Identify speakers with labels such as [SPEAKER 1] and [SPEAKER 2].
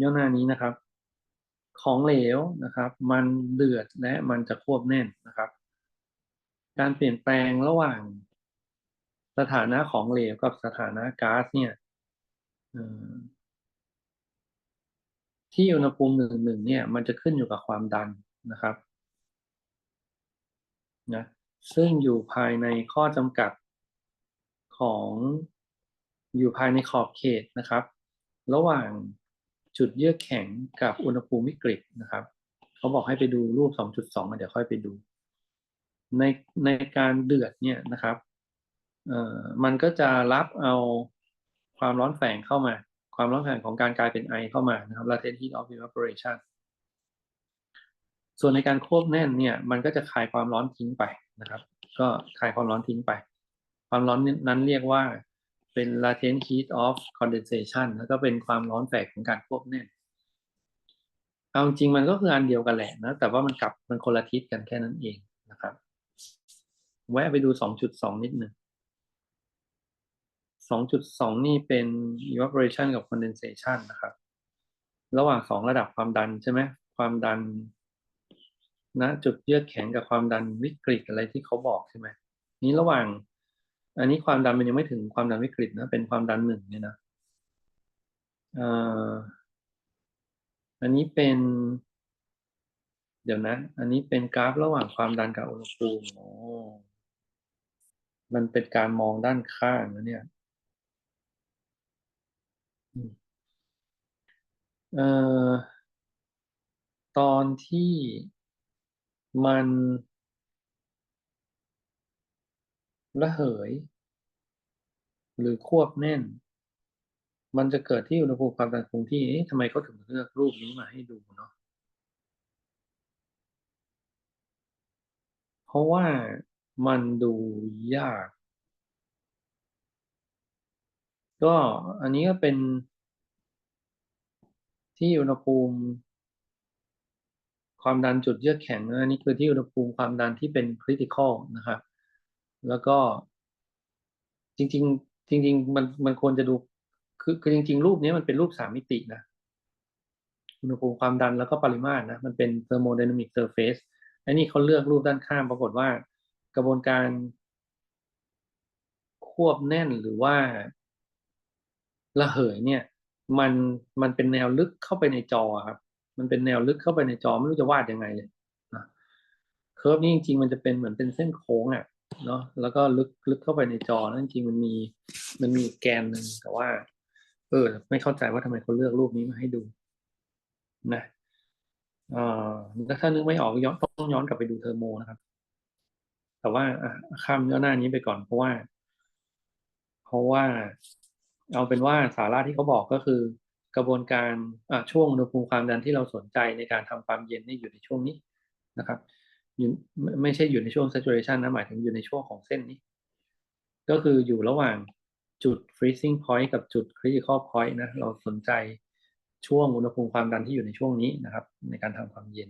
[SPEAKER 1] ย่อหน้านี้นะครับ ของเหลวนะครับ มันเดือดและมันจะควบแน่นนะครับ การเปลี่ยนแปลงระหว่างสถานะของเหลวกับสถานะก๊าซเนี่ยที่อุณหภูมิหนึ่งหนึ่งเนี่ย มันจะขึ้นอยู่กับความดันนะครับนะซึ่งอยู่ภายในข้อจำกัดของอยู่ภายในขอบเขตนะครับ ระหว่าง จุดเยื่อแข็งกับอุณหภูมิวิกฤตนะครับเขาบอกให้ไปดูรูป 2.2 เดี๋ยวค่อยไปดู ในในการเดือดเนี่ยนะครับเอ่อมันก็จะรับเอาความร้อนแฝงเข้ามา ความร้อนแฝงของการกลายเป็นไอเข้ามานะครับ latent heat of evaporation ส่วนในการควบแน่นเนี่ย มันก็จะคายความร้อนทิ้งไปนะครับ ก็คายความร้อนทิ้งไป ความร้อนนั้นเรียกว่า เป็น latent heat of condensation แล้วก็เป็นความร้อนแฝงของการควบแน่นเอาจริงมันก็คืออันเดียวกันแหละนะ แต่ว่ามันกลับมันคนละทิศกันแค่นั้นเองนะครับ แวะไปดู 2.2 นิดหนึ่ง 2.2 นี่เป็น evaporation กับ condensation นะครับ ระหว่างสองระดับความดันใช่ไหมความดันณนะจุดเยือกแข็งกับความดันวิกฤตอะไรที่เขาบอกใช่ไหมนี้ระหว่าง อันนี้ความดันมันยังไม่ถึงความดันวิกฤตนะ เป็นความดันหนึ่งเนี่ยนะอันนี้เป็น เดี๋ยวนะ อันนี้เป็นกราฟระหว่างความดันกับอุณหภูมิโอ้มันเป็นการมองด้านข้างนะเนี่ยเอ่อตอนที่มัน ระเหย หรือควบแน่น มันจะเกิดที่อุณหภูมิความดันคงที่ทำไมเขาถึงเลือกรูปนี้มาให้ดูเนาะเพราะว่ามันดูยาก ก็อันนี้ก็เป็นที่อุณหภูมิความดันจุดเยือกแข็งอันนี้คือที่อุณหภูมิความดันที่เป็นคริติคอลนะครับ แล้วก็ จริง ๆ จริง ๆ มันมันควรจะดู คือคือจริง ๆ รูปนี้มันเป็นรูปสามมิตินะอุณหภูมิความดันแล้วก็ปริมาตรนะ มันเป็น thermodynamic surface อันนี้เขาเลือกรูปด้านข้างปรากฏว่ากระบวนการ ควบแน่นหรือว่าระเหยเนี่ย มันมันเป็นแนวลึกเข้าไปในจอครับ มันเป็นแนวลึกเข้าไปในจอไม่รู้จะวาดยังไงเลยนะเคอร์ฟนี่จริงๆมันจะเป็นเหมือนเป็นเส้นโค้งอะ่ะ เนาะแล้วก็ลึกลึกเข้าไปในจอแล้วจริงมันมีมันมีแกนหนึ่งแต่ว่า เออ ไม่เข้าใจว่าทำไมเขาเลือกรูปนี้มาให้ดู นะเอ่อถ้านึกไม่ออกย้อนต้องย้อนกลับไปดูเทอร์โมนะครับ แต่ว่าข้ามย่อหน้านี้ไปก่อนเพราะว่า เพราะว่า เอาเป็นว่าสาระที่เขาบอกก็คือกระบวนการช่วงอุณหภูมิความดันที่เราสนใจในการทำความเย็นนี่อยู่ในช่วงนี้นะครับ ไม่ใช่อยู่ในช่วง saturation นะหมายถึงอยู่ในช่วงของเส้นนี้ ก็คืออยู่ระหว่างจุด freezing point กับจุด critical point นะเราสนใจช่วงอุณหภูมิความดันที่อยู่ในช่วงนี้นะครับ ในการทำความเย็น